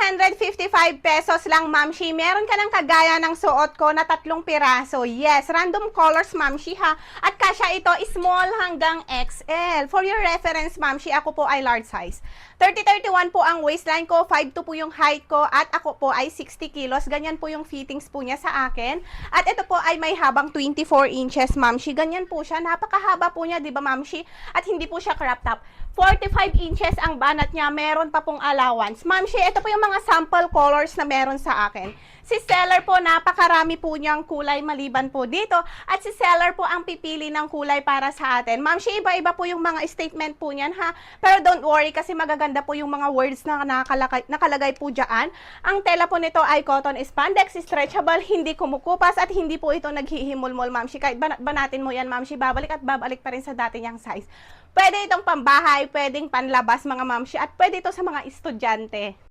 155 pesos lang, Mamshi. Meron ka ng kagaya ng suot ko na tatlong piraso. Yes, random colors, Mamshi ha. At kasya ito, small hanggang XL. For your reference, Mamshi, ako po ay large size. 30-31 po ang waistline ko, 5'2 po yung height ko, at ako po ay 60 kilos. Ganyan po yung fittings po niya sa akin. At ito po ay may habang 24 inches, Mamshi. Ganyan po siya. Napakahaba po niya, di ba, Mamshi? At hindi po siya crop top. 45 inches ang banat niya. Meron pa pong allowance. Mamshi, ito po yung mga sample colors na meron sa akin. Si seller po, napakarami po niyang kulay maliban po dito. At si seller po ang pipili ng kulay para sa atin. Mamshi, iba-iba po yung mga statement po niyan ha. Pero don't worry kasi magaganda po yung mga words na nakalagay, nakalagay po dyan. Ang tela po nito ay cotton spandex, stretchable, hindi kumukupas at hindi po ito naghihimulmol, Mamshi. Kahit banat banatin mo yan, Mamshi, babalik at babalik pa rin sa dati niyang size. Pwede itong pambahay, pwedeng panlabas mga mamshi, at pwede ito sa mga estudyante.